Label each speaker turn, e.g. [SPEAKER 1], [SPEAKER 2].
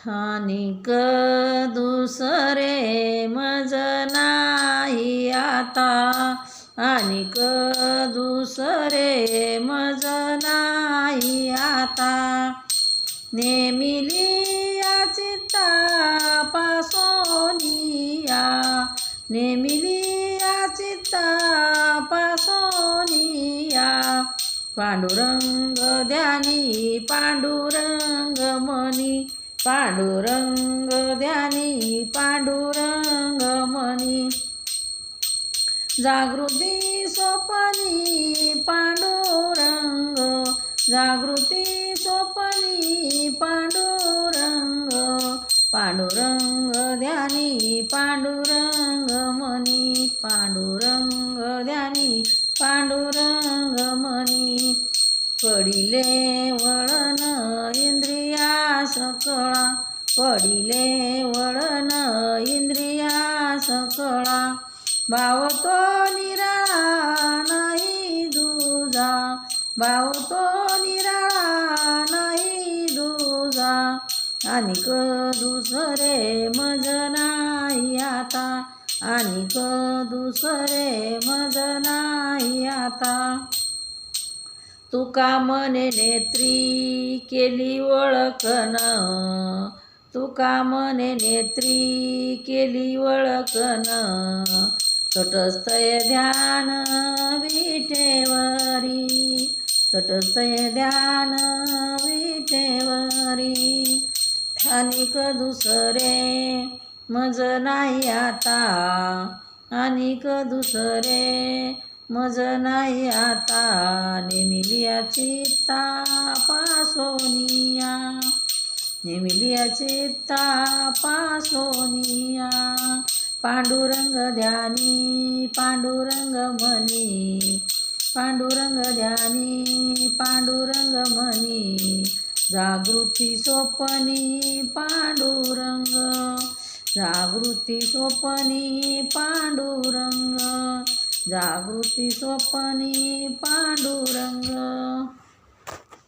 [SPEAKER 1] हानिक दुसरे मज नाही आता. हानिक दुसरे मज नाही आता. नेमिलिया चित्ता पासोनिया नेमिलिया चित्ता पासोनिया पांडुरंग ध्यानी पांडुरंग मनी. पांडुरंग ध्यानी पांडुरंग मनी. जागृती सोपनी पांडुरंग. जागृती सोपनी पांडुरंग. पांडुरंग ध्यानी पांडुरंग मनी. पांडुरंग ध्यानी पांडुरंग मनी. पडिले वळ सकळा पडिले वळण इंद्रिया सकळा. भावतो निराळा नाही दुजा. भावतो निराळा नाही दुजा. आणिक दुसरे मज नाही आता. आणिक दुसरे मज नाही आता. तुका मने नेत्री केली ओळखन तुका मने नेत्री केली ओळखन तटस्थय ध्यान विठेवरी. तटस्थय ध्यान विठेवरी. अनिक दुसरे मज नाही आता. अनिक दुसरे मज नाही आता. नेमिलिया चित्ता पासोनिया नेमिलिया चित्ता पासोनिया पांडुरंग ध्यानी पांडुरंग मनी. पांडुरंग ध्यानी पांडुरंग मनी. जागृती सोपनी पांडुरंग. जागृती सोपनी पांडुरंग. जागृती सोपनी पांडुरंग